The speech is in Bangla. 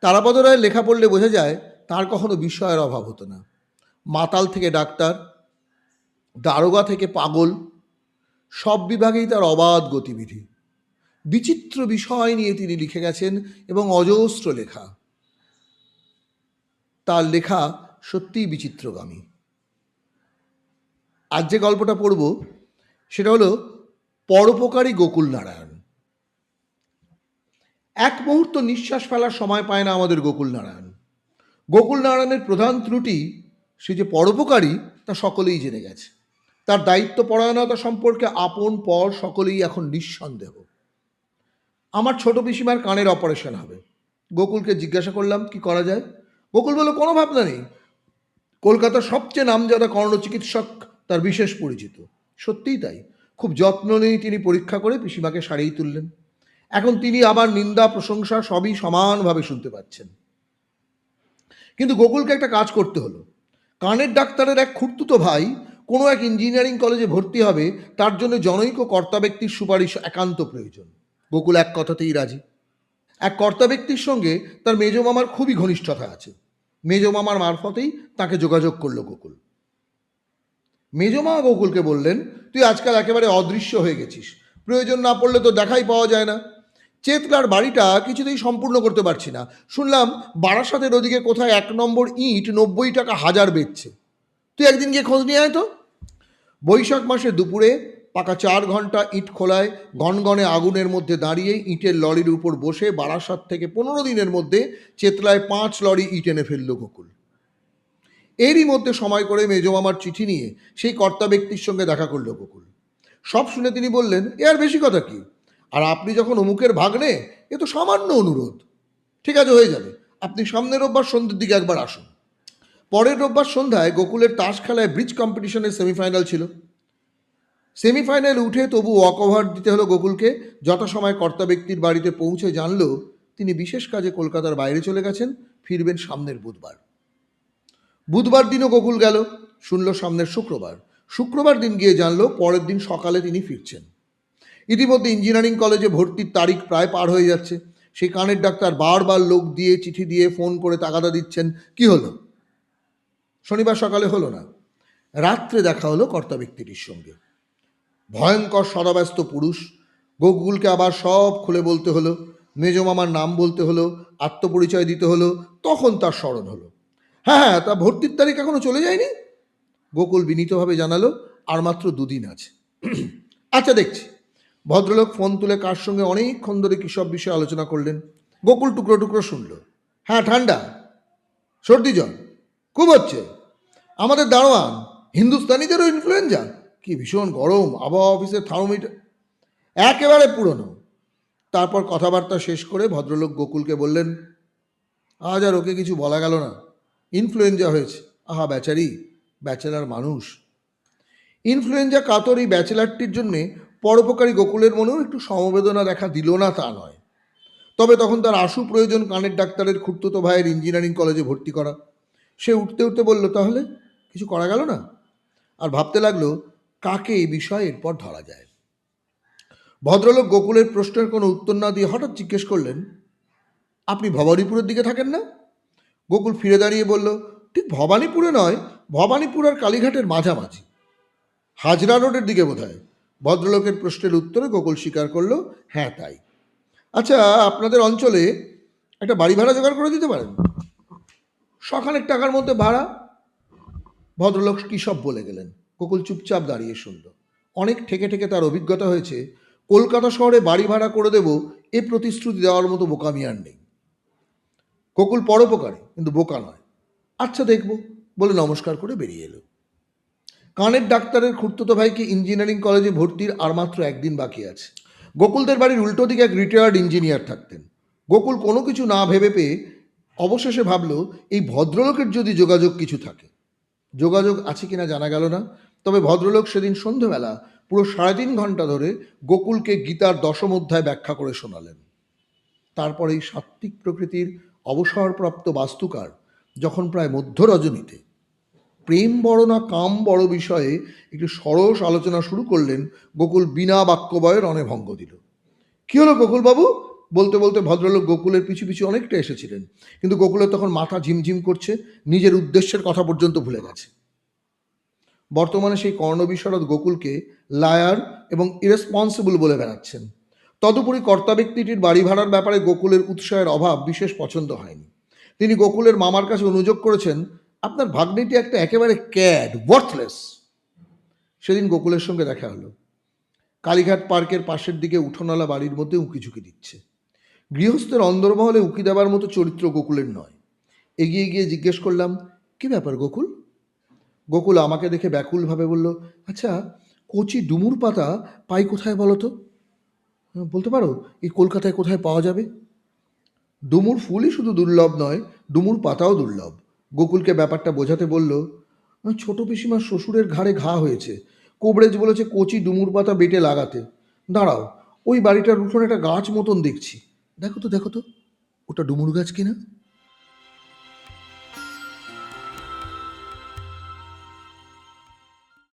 তারাপদ রায়ের লেখা পড়লে বোঝা যায় তার কখনো বিষয়ের অভাব হতো না। মাতাল থেকে ডাক্তার, দারোগা থেকে পাগল, সব বিভাগেই তার অবাধ গতিবিধি। বিচিত্র বিষয় নিয়ে তিনি লিখে গেছেন এবং অজস্র লেখা। তার লেখা সত্যিই বিচিত্রগামী। আজ যে গল্পটা পড়ব, সেটা হলো, পরোপকারী গোকুল নারায়ণ। এক মুহূর্ত নিঃশ্বাস ফেলার সময় পায় না আমাদের গোকুল নারায়ণ। গোকুল নারায়ণের প্রধান ত্রুটি, সে যে পরোপকারী, তা সকলেই জেনে গেছে। তার দায়িত্ব পরায়ণতা সম্পর্কে আপন, পর সকলেই এখন নিঃসন্দেহ। আমার ছোট পিসিমার কানের অপারেশন হবে। গোকুলকে জিজ্ঞাসা করলাম, কি করা যায়? গোকুল বলল, কোনো ভাবনা নেই। কলকাতার সবচেয়ে নামজাদা কর্ণ চিকিৎসক তার বিশেষ পরিচিত। সত্যিই তাই। খুব যত্ন নিয়ে তিনি পরীক্ষা করে পিসিমাকে সারিয়ে তুললেন। এখন তিনি আবার নিন্দা, প্রশংসা সবই সমানভাবে শুনতে পাচ্ছেন। কিন্তু গোকুলকে একটা কাজ করতে হলো। কানের ডাক্তারের এক খুঁড়তুতো ভাই কোনো এক ইঞ্জিনিয়ারিং কলেজে ভর্তি হবে, তার জন্য জনৈক কর্তা ব্যক্তির সুপারিশ একান্ত প্রয়োজন। গোকুল এক কথাতেই রাজি। এক কর্তা ব্যক্তির সঙ্গে তার মেজ মামার খুবই ঘনিষ্ঠতা আছে। মেজ মামার মারফতেই তাকে যোগাযোগ করল গোকুল। মেজ মামা গোকুলকে বললেন, তুই আজকাল একেবারে অদৃশ্য হয়ে গেছিস। প্রয়োজন না পড়লে তো দেখাই পাওয়া যায় না। চেতলার বাড়িটা কিছুতেই সম্পূর্ণ করতে পারছি না। শুনলাম বারাসাতের ওদিকে কোথায় এক নম্বর ইট নব্বই টাকা হাজার বেচছে। তুই একদিন গিয়ে খোঁজ নিয়ে আয় তো। বৈশাখ মাসে দুপুরে পাকা চার ঘণ্টা ইট খোলায় গনগনে আগুনের মধ্যে দাঁড়িয়ে ইটের লরির উপর বসে বারাসাত থেকে পনেরো দিনের মধ্যে চেতলায় পাঁচ লরি ইট এনে ফেলল গোকুল। এরই মধ্যে সময় করে মেজমামার চিঠি নিয়ে সেই কর্তা ব্যক্তির সঙ্গে দেখা করল গোকুল। সব শুনে তিনি বললেন, এ আর বেশি কথা কি? আর আপনি যখন অমুকের ভাগ্নে, এ তো সামান্য অনুরোধ। ঠিক আছে, হয়ে যাবে। আপনি সামনের রোববার সন্ধ্যের দিকে একবার আসুন। পরের রোববার সন্ধ্যায় গোকুলের তাস খেলায় ব্রিজ কম্পিটিশনের সেমিফাইনাল ছিল। সেমিফাইনাল উঠে তবু ওভার দিতে হলো গোকুলকে। যথাসময় কর্তা ব্যক্তির বাড়িতে পৌঁছে জানল, তিনি বিশেষ কাজে কলকাতার বাইরে চলে গেছেন, ফিরবেন সামনের বুধবার। বুধবার দিনও গোকুল গেল, শুনল সামনের শুক্রবার। শুক্রবার দিন গিয়ে জানলো, পরের দিন সকালে তিনি ফিরছেন। ইতিমধ্যে ইঞ্জিনিয়ারিং কলেজে ভর্তির তারিখ প্রায় পার হয়ে যাচ্ছে। সেই কানের ডাক্তার বারবার লোক দিয়ে, চিঠি দিয়ে, ফোন করে তাগাদা দিচ্ছেন। কি হলো? শনিবার সকালে হলো না। রাত্রে দেখা হলো কর্তা ব্যক্তিটির সঙ্গে। ভয়ঙ্কর, সদাব্যস্ত পুরুষ। গোকুলকে আবার সব খুলে বলতে হলো। মেজমামার নাম বলতে হলো। আত্মপরিচয় দিতে হলো। তখন তার স্মরণ হলো। হ্যাঁ হ্যাঁ তা ভর্তির তারিখ এখনও চলে যায়নি? গোকুল বিনীতভাবে জানালো, আর মাত্র দুদিন আছে। আচ্ছা দেখছি। ভদ্রলোক ফোন তুলে কার সঙ্গে অনেকক্ষণ ধরে কী সব বিষয়ে আলোচনা করলেন? গোকুল টুকরো টুকরো শুনল। হ্যাঁ ঠান্ডা। সর্দি জ্বর খুব হচ্ছে। আমাদের দারোয়ান, হিন্দুস্তানিদেরও ইনফ্লুয়েঞ্জা কি ভীষণ গরম, আবহাওয়া অফিসের থার্মোমিটার একেবারে পুরনো। তারপর কথাবার্তা শেষ করে ভদ্রলোক গোকুলকে বললেন, আজ আর ওকে কিছু বলা গেল না। ইনফ্লুয়েঞ্জা হয়েছে। আহা, বেচারি ব্যাচেলার মানুষ। ইনফ্লুয়েঞ্জা কাতর এই ব্যাচেলারটির জন্যে পরোপকারী গোকুলের মনেও একটু সমবেদনা দেখা দিল না তা নয়। তবে তখন তার আশু প্রয়োজন কানের ডাক্তারের খুঁড়তুতো ভাইয়ের ইঞ্জিনিয়ারিং কলেজে ভর্তি করা। সে উঠতে উঠতে বলল, তাহলে কিছু করা গেল না? আর ভাবতে লাগল, কাকে এই বিষয়ে এরপর ধরা যায়? ভদ্রলোক গোকুলের প্রশ্নের কোনো উত্তর না দিয়ে হঠাৎ জিজ্ঞেস করলেন, আপনি ভবানীপুরের দিকে থাকেন না? গোকুল ফিরে দাঁড়িয়ে বলল, ঠিক ভবানীপুরে নয়, ভবানীপুর আর কালীঘাটের মাঝামাঝি। হাজরা রোডের দিকে বোধ হয় ভদ্রলোকের প্রশ্নের উত্তরে গোকুল স্বীকার করল হ্যাঁ তাই। আচ্ছা আপনাদের অঞ্চলে একটা বাড়ি ভাড়া জোগাড় করে দিতে পারেন? সখানেক টাকার মধ্যে ভাড়া? ভদ্রলোক কী সব বলে গেলেন? গোকুল চুপচাপ দাঁড়িয়ে শুনল। অনেক ঠেকে ঠেকে তার অভিজ্ঞতা হয়েছে, কলকাতা শহরে বাড়ি ভাড়া করে দেব, এ প্রতিশ্রুতি দেওয়ার মতো বোকামি আর নেই। গোকুল পরোপকারে, কিন্তু বোকা নয়। আচ্ছা দেখব। বলে নমস্কার করে বেরিয়ে এলো। কানের ডাক্তারের খুঁড়তুতো ভাইকে ইঞ্জিনিয়ারিং কলেজে ভর্তির আর মাত্র একদিন বাকি আছে। গোকুলদের বাড়ির উল্টো দিকে এক রিটায়ার্ড ইঞ্জিনিয়ার থাকতেন। গোকুল কোনো কিছু না ভেবে পেয়ে অবশেষে ভাবল, এই ভদ্রলোকের যদি যোগাযোগ কিছু থাকে। যোগাযোগ আছে কিনা জানা গেল না, তবে ভদ্রলোক সেদিন সন্ধেবেলা পুরো সাড়ে তিন ঘণ্টা ধরে গোকুলকে গীতার দশম অধ্যায় ব্যাখ্যা করে শোনালেন। তারপর এই সাত্ত্বিক প্রকৃতির অবসরপ্রাপ্ত বাস্তুকার যখন প্রায় মধ্য রজনীতে প্রেম বড় না কাম বড় বিষয়ে একটু সরস আলোচনা শুরু করলেন, গোকুল বিনা বাক্যবয়ের অনে ভঙ্গ দিল। কি হলো গোকুলবাবু? বলতে বলতে ভদ্রলোক গোকুলের পিছু পিছু অনেকটা এসেছিলেন, কিন্তু গোকুলের তখন মাথা ঝিমঝিম করছে, নিজের উদ্দেশ্যের কথা পর্যন্ত ভুলে গেছে। বর্তমানে সেই কর্ণবিশরদ গোকুলকে লায়ার এবং ইরেসপন্সিবল বলে বেড়াচ্ছেন। তদুপরি কর্তা ব্যক্তিটির বাড়ি ভাড়ার ব্যাপারে গোকুলের উৎসাহের অভাব বিশেষ পছন্দ হয়নি। তিনি গোকুলের মামার কাছে অনুযোগ করেছেন আপনার ভাগ্নিটি একটা একেবারে ক্যাড ওয়ার্থলেস সেদিন গোকুলের সঙ্গে দেখা হলো। কালীঘাট পার্কের পাশের দিকে উঠোনওয়ালা বাড়ির মধ্যে উঁকি ঝুঁকি দিচ্ছে। গৃহস্থের অন্দরমহলে উঁকি দেবার মতো চরিত্র গোকুলের নয়। এগিয়ে গিয়ে জিজ্ঞেস করলাম কি ব্যাপার গোকুল? গোকুল আমাকে দেখে ব্যাকুলভাবে বলল আচ্ছা কচি ডুমুর পাতা পাই কোথায় বলো তো? "হ্যাঁ, বলতে পারো এই কলকাতায় কোথায় পাওয়া যাবে? ডুমুর ফুলই শুধু দুর্লভ নয় ডুমুর পাতাও দুর্লভ। গোকুলকে ব্যাপারটা বোঝাতে বলল "আহ, ছোট পিসিমার শ্বশুরের ঘাড়ে ঘা হয়েছে। কোবরেজ বলেছে কচি ডুমুর পাতা বেটে লাগাতে। দাঁড়াও ওই বাড়িটার উঠোনে একটা গাছ মতন দেখছি। দেখো তো দেখো তো ওটা ডুমুর গাছ কিনা?